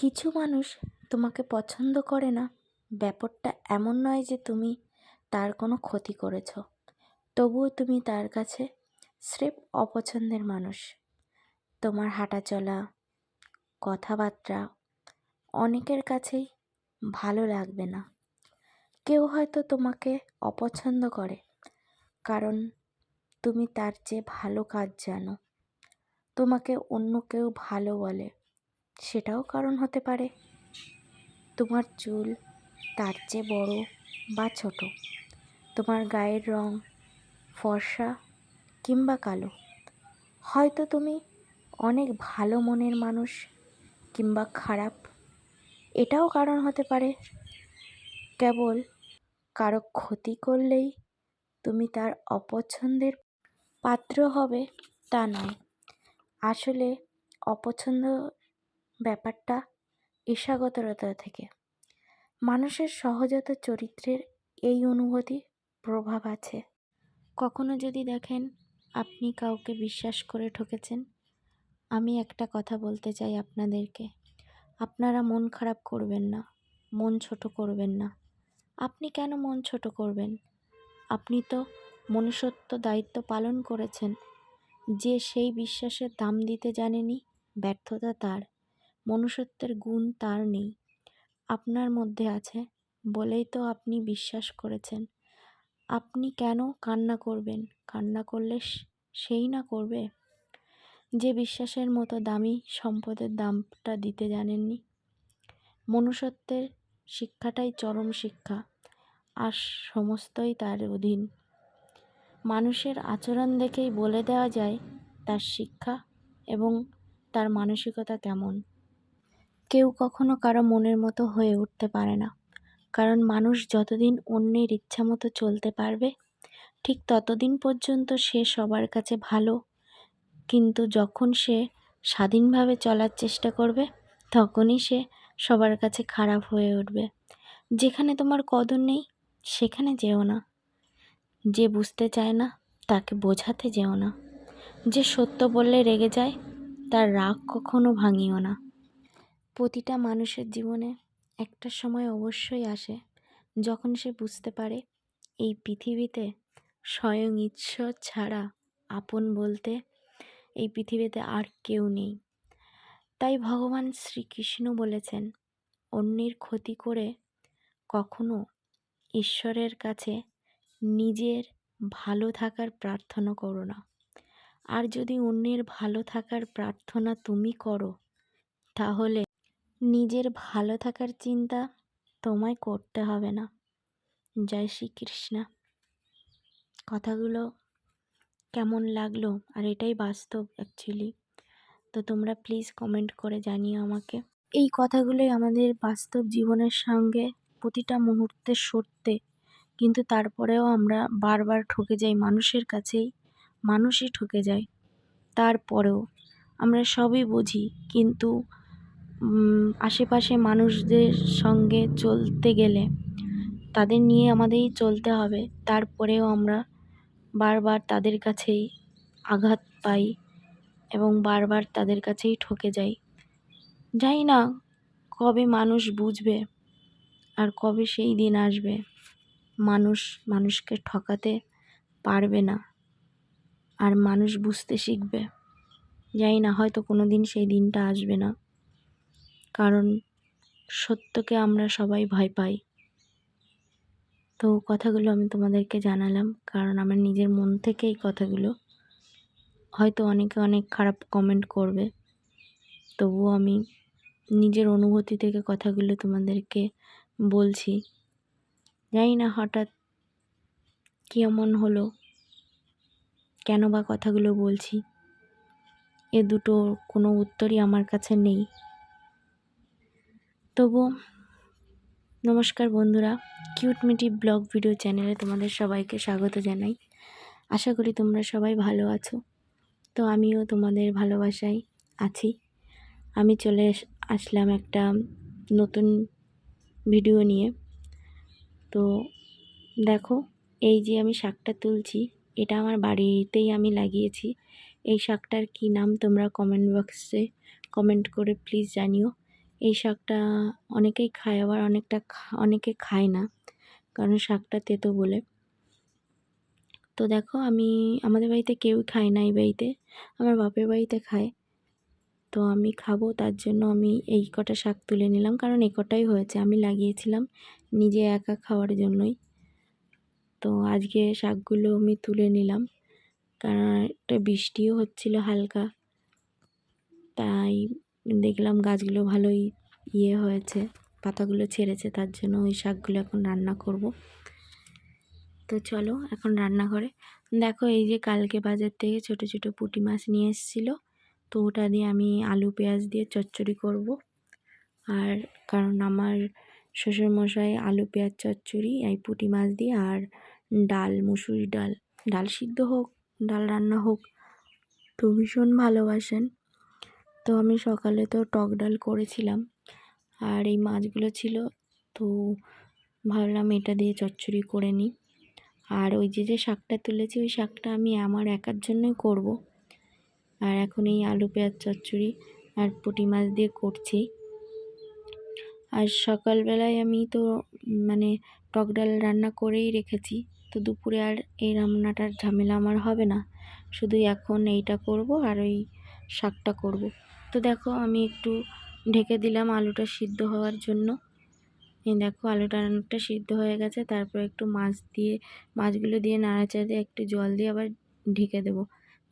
কিছু মানুষ তোমাকে পছন্দ করে না। ব্যাপারটা এমন নয় যে তুমি তার কোনো ক্ষতি করেছ। তবুও তুমি তার কাছে স্রেফ অপছন্দের মানুষ। তোমার হাঁটা চলা কথাবার্তা অনেকের কাছেই ভালো লাগবে না। কেউ হয়তো তোমাকে অপছন্দ করে, কারণ তুমি তার চেয়ে ভালো কাজ জানো। তোমাকে অন্য কেউ ভালো বলে। সেটাও কারণ হতে পারে। তোমার চুল তার চেয়ে বড় বা ছোট। তোমার গায়ের রং ফর্সা কিংবা কালো। হয়তো তুমি অনেক ভালো মনের মানুষ কিংবা খারাপ। এটাও কারণ হতে পারে। কেবল কারও ক্ষতি করলেই তুমি তার অপছন্দের পাত্র হবে তা নয়। আসলে অপছন্দ ব্যাপারটা ঈর্ষাগতরতা থেকে। মানুষের সহজাত চরিত্রের এই অনুভূতি প্রভাব আছে। কখনো যদি দেখেন আপনি কাউকে বিশ্বাস করে ঠকেছেন, আমি একটা কথা বলতে চাই আপনাদেরকে। আপনারা মন খারাপ করবেন না, মন ছোট করবেন না। আপনি কেন মন ছোট করবেন? আপনি তো মনুষ্যত্ব দায়িত্ব পালন করেছেন। যে সেই বিশ্বাসের দাম দিতে জানেনি, ব্যর্থতা তার। মনুষ্যত্বের গুণ তার নেই। আপনার মধ্যে আছে, বলেই তো আপনি বিশ্বাস করেছেন। আপনি কেন কান্না করবেন? কান্না করলে সেই না করবে? যে বিশ্বাসের মতো দামি সম্পদের দামটা দিতে জানেননি। মনুষ্যত্বের শিক্ষাটাই চরম শিক্ষা, আর সমস্তই তার অধীন। মানুষের আচরণ দেখেই বলে দেওয়া যায় তার শিক্ষা এবং তার মানসিকতা কেমন। কেউ কখনো কারও মনের মতো হয়ে উঠতে পারে না। কারণ মানুষ যতদিন অন্যের ইচ্ছা মতো চলতে পারবে, ঠিক ততদিন পর্যন্ত সে সবার কাছে ভালো। কিন্তু যখন সে স্বাধীনভাবে চলার চেষ্টা করবে, তখনই সে সবার কাছে খারাপ হয়ে উঠবে। যেখানে তোমার কদর নেই, সেখানে যেও না। যে বুঝতে চায় না, তাকে বোঝাতে যেও না। যে সত্য বললে রেগে যায়, তার রাগ কখনো ভাঙিও না। প্রতিটা মানুষের জীবনে একটা সময় অবশ্যই আসে যখন সে বুঝতে পারে এই পৃথিবীতে স্বয়ং ঈশ্বর ছাড়া আপন বলতে এই পৃথিবীতে আর কেউ নেই। তাই ভগবান শ্রীকৃষ্ণ বলেছেন, অন্যের ক্ষতি করে কখনো ঈশ্বরের কাছে নিজের ভালো থাকার প্রার্থনা করো না। আর যদি অন্যের ভালো থাকার প্রার্থনা তুমি করো, তাহলে নিজের ভালো থাকার চিন্তা তোমায় করতে হবে না। জয় শ্রীকৃষ্ণ। কথাগুলো কেমন লাগল? আর এটাই বাস্তব অ্যাকচুয়ালি তো তোমরা প্লিজ কমেন্ট করে জানিও আমাকে। এই কথাগুলোই আমাদের বাস্তব জীবনের সঙ্গে প্রতিটা মুহূর্তে সত্যে। কিন্তু তারপরেও আমরা বারবার ঠকে যাই, মানুষের কাছেই মানুষই ঠকে যায়। তারপরেও আমরা সবই বুঝি, কিন্তু আশেপাশে মানুষদের সঙ্গে চলতে গেলে তাদের নিয়ে আমাদেরই চলতে হবে। তারপরেও আমরা বারবার তাদের কাছেই আঘাত পাই এবং বারবার তাদের কাছেই ঠকে যাই। জানি না কবে মানুষ বুঝবে আর কবে সেই দিন আসবে। মানুষ মানুষকে ঠকাতে পারবে না আর মানুষ বুঝতে শিখবে। জানি না হয়তো কোনো দিন সেই দিনটা আসবে না। কারণ সত্যকে আমরা সবাই ভয় পাই। তো কথাগুলো আমি তোমাদেরকে জানালাম, কারণ আমার নিজের মন থেকে এই কথাগুলো। হয়তো অনেকে অনেক খারাপ কমেন্ট করবে, তবুও আমি নিজের অনুভূতি থেকে কথাগুলো তোমাদেরকে বলছি। জানি না হঠাৎ কেমন হলো, কেন বা কথাগুলো বলছি, এ দুটো কোনো উত্তরই আমার কাছে নেই। তবু নমস্কার বন্ধুরা, কিউট মিটি ব্লগ ভিডিও চ্যানেলে তোমাদের সবাইকে স্বাগত জানাই। আশা করি তোমরা সবাই ভালো আছো। তো আমিও তোমাদের ভালোবাসায় আছি। আমি চলে আসলাম একটা নতুন ভিডিও নিয়ে। তো দেখো, এই যে আমি শাকটা তুলছি, এটা আমার বাড়িতেই আমি লাগিয়েছি। এই শাকটার কি নাম তোমরা কমেন্ট বক্সে কমেন্ট করে প্লিজ জানিও। এই শাকটা অনেকেই খায়, আবার অনেকটা অনেকে খায় না, কারণ শাকটা তেতো বলে। তো দেখো, আমি, আমাদের বাড়িতে কেউ খায় না এই বাড়িতে, আমার বাপের বাড়িতে খায়। তো আমি খাব, তার জন্য আমি এই কটা শাক তুলে নিলাম, কারণ এই কটাই হয়েছে, আমি লাগিয়েছিলাম নিজে একা খাওয়ার জন্যই। তো আজকে শাকগুলো আমি তুলে নিলাম, কারণ একটা বৃষ্টিও হচ্ছিল হালকা, তাই দেখলাম গাছগুলো ভালোই ইয়ে হয়েছে, পাতাগুলো ছেড়েছে, তার জন্য ওই শাকগুলো এখন রান্না করব। তো চলো এখন রান্না করে দেখো এই যে কালকে বাজার থেকে ছোট ছোট পুঁটি মাছ নিয়ে এসেছিল, তো ওটা দিয়ে আমি আলু, পেঁয়াজ দিয়ে চচ্চড়ি করব। আর কারণ আমার শ্বশুরমশাই আলু, পেঁয়াজ, চচ্চড়ি, এই পুঁটি মাছ দিয়ে আর ডাল, মুসুরি ডাল ডাল সিদ্ধ হোক, ডাল রান্না হোক, তো ভীষণ ভালোবাসেন। তো আমি সকালে তো টক ডাল করেছিলাম। আর এই মাছগুলো ছিল, তো ভাবলাম এটা দিয়ে চচ্চড়ি করে নিই। আর ওই যে যে শাকটা তুলেছি, ওই শাকটা আমি আমার একার জন্যই করব। আর এখন এই আলু, পেঁয়াজ, চচ্চড়ি আর পুঁটি মাছ দিয়ে করছি। আর সকালবেলায় আমি তো মানে টক ডাল রান্না করেই রেখেছি। তো দুপুরে আর এই রান্নাটার ঝামেলা আমার হবে না। শুধু এখন এইটা করব আর ওই শাকটা করব। তো দেখো আমি একটু ঢেকে দিলাম আলুটা সিদ্ধ হওয়ার জন্য। এই দেখো আলুটা অনেকটা সিদ্ধ হয়ে গেছে, তারপর একটু মাছ দিয়ে, মাছগুলো দিয়ে নাড়াচাড়া দিয়ে একটু জল দিয়ে আবার ঢেকে দেবো।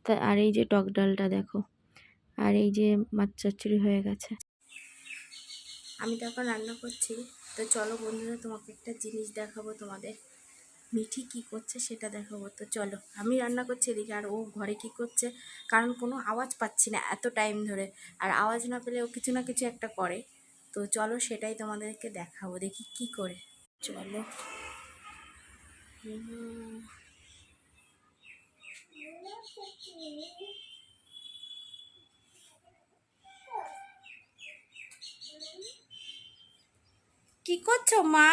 তা আর এই যে টক ডালটা দেখো, আর এই যে মাছ চচ্চড়ি হয়ে গেছে। আমি তো এখন রান্না করছি, তো চলো বন্ধুরা তোমাকে একটা জিনিস দেখাবো তোমাদের। মিঠি কি করছে সেটা দেখাবো। তো চলো, আমি রান্না করছি এদিকে আর ও ঘরে কি করছে কারণ কোনো আওয়াজ পাচ্ছি না এত টাইম ধরে। আর আওয়াজ না পেলে ও কিছু না কিছু একটা করে। তো চলো সেটাই তোমাদেরকে দেখাবো, দেখি কি করে। চলো। কি করছ মা?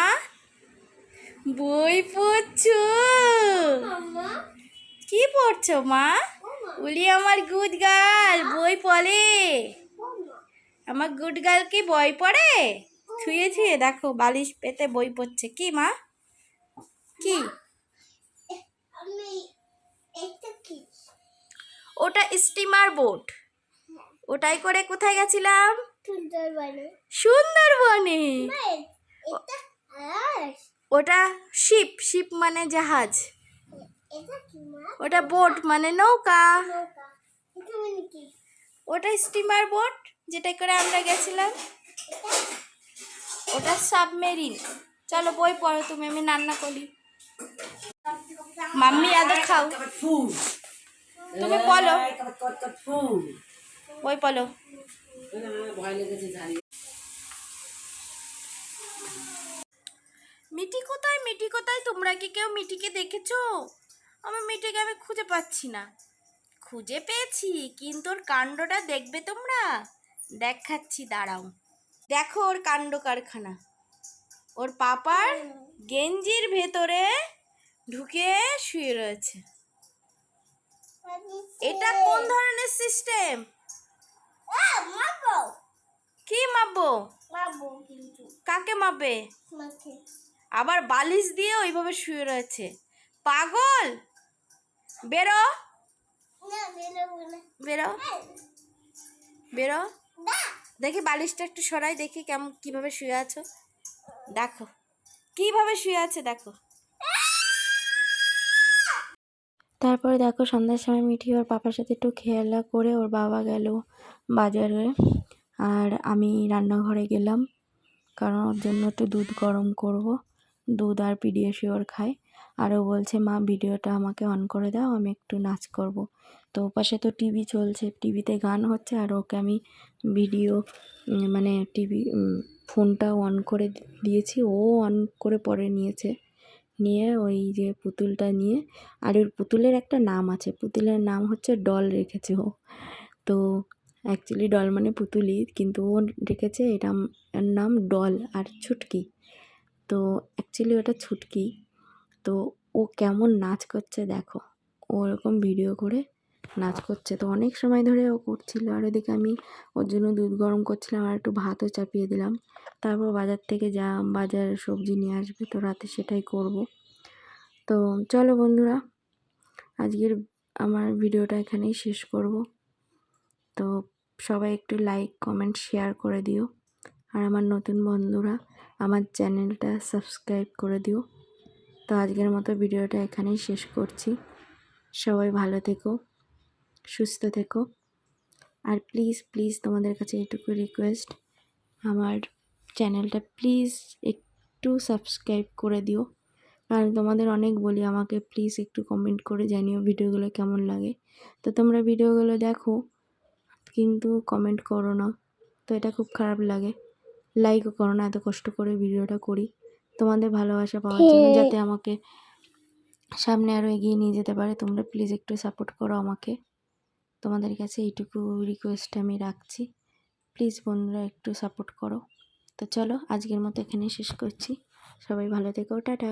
বই পড়ছো? কি পড়ছো মা? উলি আমার গুড গার্ল বই পড়ে। আমার গুড গার্ল কি বই পড়ে? ছুঁয়ে ছুঁয়ে দেখো বালিশ পেতে বই পড়ছে। কি মা? কি? ওটা স্টিমার বোট ওটাই করে কোথায় গেছিলাম? সুন্দরবনে। আর ওটা শিপ শিপ মানে জাহাজ। এটা কি মা ওটা বোট মানে নৌকা। মানে কি? ওটা স্টিমার বোট যেটা করে আমরা গেছিলাম। ওটা সাবমেরিন। চলো বই পড়ো তুমি আমি রান্না করি। মাম্মি আদর খাও। তুমি বলো। বই পড়ো। ভয় লেগেছে জানি। মিটি কোথায় মিটি কোথায় তোমরা কি কেউ মিটিকে দেখেছ? আমার মিটিকে আমি খুঁজে পাচ্ছি না। খুঁজে পেয়েছি কিন্তু ওর কাণ্ডটা দেখবে তোমরা? দেখাচ্ছি দাঁড়াও। দেখো ওর কাণ্ড কারখানা। ওর পাপার গেঞ্জির ভেতরে ঢুকে শুয়ে রয়েছে। এটা কোন ধরনের সিস্টেম? কি মাপবো? কাকে মাপবে? আবার বালিশ দিয়ে ওইভাবে শুয়ে রয়েছে। পাগল! বেরো। বেরো। বেরো। দেখি বালিশটা একটু সরাই দেখি কেমন কীভাবে শুয়ে আছো। দেখো। কীভাবে শুয়ে আছে দেখো। তারপরে দেখো সন্ধ্যার সময় মিঠি ওর পাপার সাথে একটু খেলা করে ওর বাবা গেল বাজারে। আর আমি রান্নাঘরে গেলাম কারণ ওর জন্য একটু দুধ গরম করব। দুধ আর পিডিয়াশিওর খায়। আর ও বলছে, মা, ভিডিওটা আমাকে অন করে দাও, আমি একটু নাচ করব। তো ওপাশে তো টিভি চলছে, টিভিতে গান হচ্ছে, আর ওকে আমি ভিডিও মানে টিভি ফোনটা অন করে দিয়েছি। ও অন করে পরে নিয়েছে। নিয়ে ওই যে পুতুলটা নিয়ে, আর ওর পুতুলের একটা নাম আছে, পুতুলের নাম হচ্ছে ডল রেখেছে ও। তো অ্যাকচুয়ালি ডল মানে পুতুলই, কিন্তু ও রেখেছে এটা নাম ডল আর ছুটকি। তো অ্যাকচুয়ালি ওটা ছুটকি। তো ও কেমন নাচ করছে দেখো। ও ওরকম ভিডিও করে নাচ করছে। তো অনেক সময় ধরে ও করছিল। আর ওদিকে আমি ওর জন্য দুধ গরম করছিলাম আর একটু ভাতও চাপিয়ে দিলাম। তারপর বাজার থেকে যা বাজার সবজি নিয়ে আসবে তো রাতে সেটাই করব। তো চলো বন্ধুরা, আজকের আমার ভিডিওটা এখানেই শেষ করব। তো সবাই একটু লাইক কমেন্ট শেয়ার করে দিও। আর আমার নতুন বন্ধুরা, আমার চ্যানেলটা সাবস্ক্রাইব করে দিও। তো আজকের মতো ভিডিওটা এখানেই শেষ করছি। সবাই ভালো থেকো, সুস্থ থেকো। আর প্লিজ প্লিজ তোমাদের কাছে এটুকু রিকোয়েস্ট আমার চ্যানেলটা প্লিজ একটু সাবস্ক্রাইব করে দিও। কারণ তোমাদের অনেক বলি, আমাকে প্লিজ একটু কমেন্ট করে জানিও ভিডিওগুলো কেমন লাগে। তো তোমরা ভিডিওগুলো দেখো, কিন্তু কমেন্ট করো না। তো এটা খুব খারাপ লাগে। লাইকও করো না এত কষ্ট করে ভিডিওটা করি। তোমাদের ভালোবাসা পাওয়ার জন্য যাতে আমাকে সামনে আরও এগিয়ে নিয়ে যেতে পারে তোমরা প্লিজ একটু সাপোর্ট করো আমাকে। তোমাদের কাছে এইটুকু রিকোয়েস্ট আমি রাখছি। প্লিজ বন্ধুরা একটু সাপোর্ট করো। তো চলো আজকের মতো এখানে শেষ করছি। সবাই ভালো থেকো টাটা।